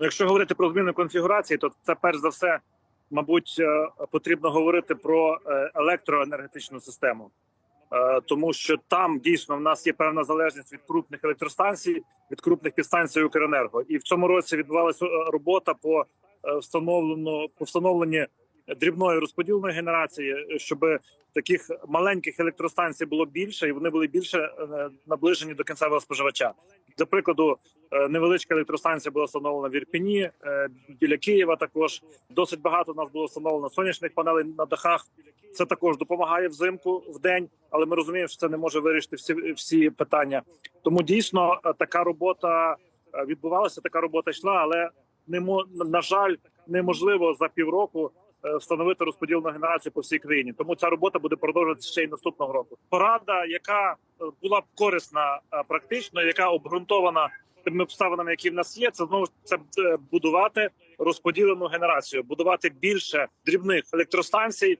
Ну, якщо говорити про зміну конфігурації, то це перш за все, мабуть, е, потрібно говорити про е, електроенергетичну систему, Е, тому що там дійсно в нас є певна залежність від крупних електростанцій, від крупних підстанцій Укренерго. І в цьому році відбувалася робота по встановленню по встановленні дрібної розподільної генерації, щоб таких маленьких електростанцій було більше, і вони були більше наближені до кінцевого споживача. Для прикладу, невеличка електростанція була встановлена в Ірпіні, е, біля Києва. Також досить багато у нас було встановлено сонячних панелей на дахах. Це також допомагає взимку в день, але ми розуміємо, що це не може вирішити всі всі питання. Тому дійсно е, така робота е, відбувалася. Така робота йшла, але не на жаль, неможливо за півроку е, встановити розподільну генерацію по всій країні. Тому ця робота буде продовжуватися ще й наступного року. Порада, яка е, була б корисна е, практично, яка обґрунтована тими обставинами, які в нас є, це знову це е, будувати розподілену генерацію, будувати більше дрібних електростанцій,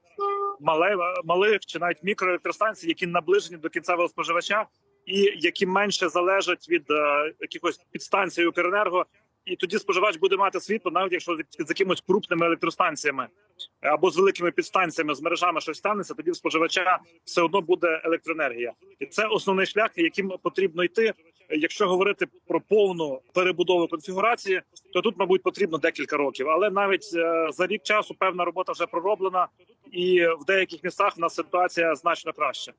мале, малих чи навіть мікроелектростанцій, які наближені до кінцевого споживача, і які менше залежать від е, якихось підстанцій Укренерго. І тоді споживач буде мати світло, навіть якщо з якимось крупними електростанціями або з великими підстанціями з мережами щось станеться, тоді в споживача все одно буде електроенергія, і це основний шлях, яким потрібно йти. Якщо говорити про повну перебудову конфігурації, то тут, мабуть, потрібно декілька років. Але навіть е, за рік часу певна робота вже пророблена, і в деяких містах в нас ситуація значно краща.